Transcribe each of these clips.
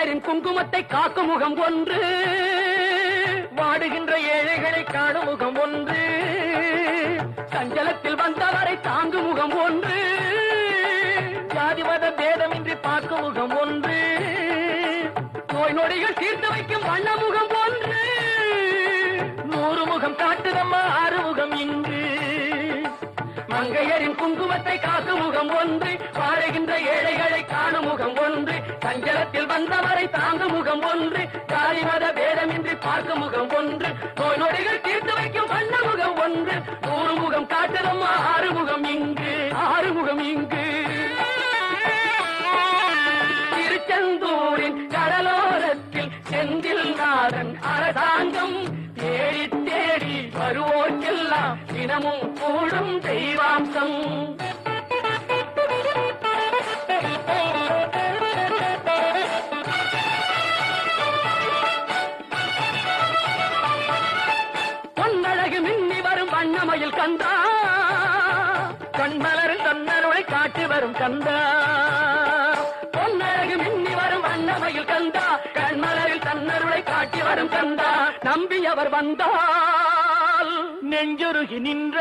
மங்கையரின் குங்குமத்தை காக்கும் முகம் ஒன்று. வாடுகின்ற ஏழைகளை காணும் முகம் ஒன்று. சஞ்சலத்தில் வந்தவரை தாங்கும் முகம் ஒன்று. ஜாதிமத மத மங்கையரின் குங்குமத்தை காசு முகம் ஒன்று வாழுகின்ற ஏழைகளை காணும் முகம் ஒன்று சஞ்சலத்தில் வந்தவரை தாங்கும் முகம் ஒன்று ஜாதி மத பேதமின்றி பார்க்கும் முகம் ஒன்று நோய் நொடிகள் தீர்த்து வைக்கும் வண்ண முகம் ஒன்று நூறு முகம் காட்டுதம்மா ஆறு முகம் இங்கு ஆறு முகம் இங்கு. திருச்செந்தூரின் கடலோரத்தில் செந்தில் நாதன் அரசாங்கம் வருவோர்க்கெல்லாம் தினமும் கூடும் தெய்வாம்சம். பொன்னழகு மின்னி வரும் வண்ணமயில் கந்தா. கண்மலரும் தன்னருளை காட்டி வரும் கந்தா. பொன்னழகு மின்னி வரும் வண்ணமயில் கந்தா. கண்மலரில் தன்னருளை காட்டி வரும் கந்தா. நம்பியவர் வந்தா. நெஞ்சொருகி நின்ற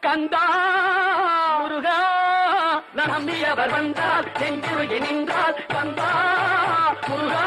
கந்தா முருகா நம்பியவர் வந்தால் நெஞ்சுருகி நின்றால். கந்தா முருகா.